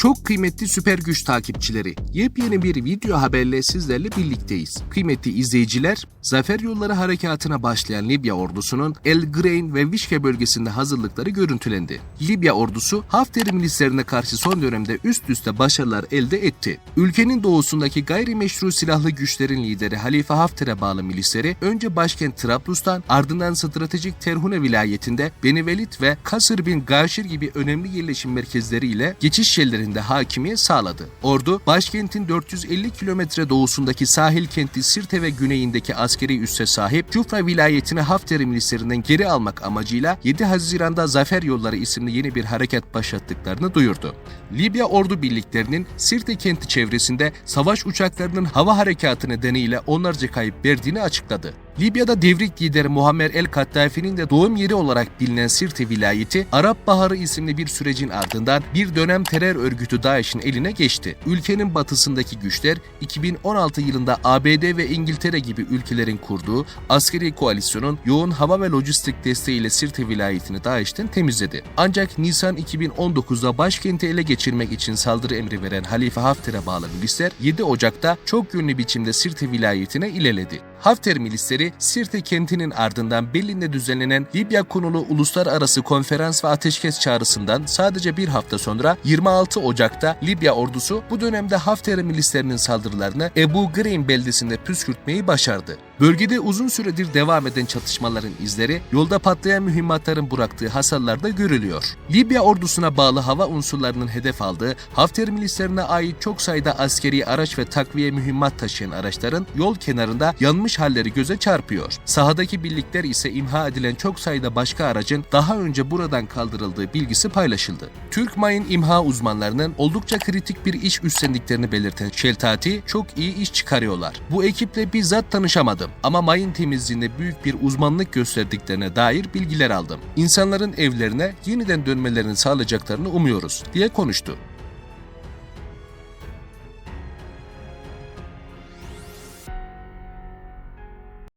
Çok kıymetli süper güç takipçileri, yepyeni bir video haberle sizlerle birlikteyiz. Kıymetli izleyiciler, Zafer Yolları Harekatı'na başlayan Libya ordusunun El Grein ve Vişke bölgesinde hazırlıkları görüntülendi. Libya ordusu Hafter'in milislerine karşı son dönemde üst üste başarılar elde etti. Ülkenin doğusundaki gayrimeşru silahlı güçlerin lideri Halife Hafter'e bağlı milisleri önce başkent Trablus'tan ardından stratejik Terhune vilayetinde Beni Velid ve Kasır bin Gaşir gibi önemli yerleşim merkezleriyle geçiş yerlerinde hakimiyet sağladı. Ordu, başkentin 450 kilometre doğusundaki sahil kenti Sirte ve güneyindeki askeri üsse sahip Cufra vilayetini Hafter'in milislerinden geri almak amacıyla 7 Haziran'da Zafer Yolları isimli yeni bir hareket başlattıklarını duyurdu. Libya ordu birliklerinin Sirte kenti çevresinde savaş uçaklarının hava harekatı nedeniyle onlarca kayıp verdiğini açıkladı. Libya'da devrik lideri Muammer el-Kaddafi'nin de doğum yeri olarak bilinen Sirte vilayeti, Arap Baharı isimli bir sürecin ardından bir dönem terör örgütü DAEŞ'in eline geçti. Ülkenin batısındaki güçler 2016 yılında ABD ve İngiltere gibi ülkelerin kurduğu askeri koalisyonun yoğun hava ve lojistik desteğiyle Sirte vilayetini DAEŞ'ten temizledi. Ancak Nisan 2019'da başkenti ele geçirmek için saldırı emri veren Halife Hafter'e bağlı milisler 7 Ocak'ta çok yönlü biçimde Sirte vilayetine ilerledi. Hafter milisleri Sirte kentinin ardından Berlin'de düzenlenen Libya konulu uluslararası konferans ve ateşkes çağrısından sadece bir hafta sonra 26 Ocak'ta Libya ordusu bu dönemde Hafter milislerinin saldırılarını Ebu Ghraib beldesinde püskürtmeyi başardı. Bölgede uzun süredir devam eden çatışmaların izleri yolda patlayan mühimmatların bıraktığı hasarlarda görülüyor. Libya ordusuna bağlı hava unsurlarının hedef aldığı Hafter milislerine ait çok sayıda askeri araç ve takviye mühimmat taşıyan araçların yol kenarında yanmış halleri göze çarpıyor. Sahadaki birlikler ise imha edilen çok sayıda başka aracın daha önce buradan kaldırıldığı bilgisi paylaşıldı. Türk mayın imha uzmanlarının oldukça kritik bir iş üstlendiklerini belirten Şeltati çok iyi iş çıkarıyorlar. Bu ekiple bizzat tanışamadım ama mayın temizliğinde büyük bir uzmanlık gösterdiklerine dair bilgiler aldım. İnsanların evlerine yeniden dönmelerini sağlayacaklarını umuyoruz diye konuştu.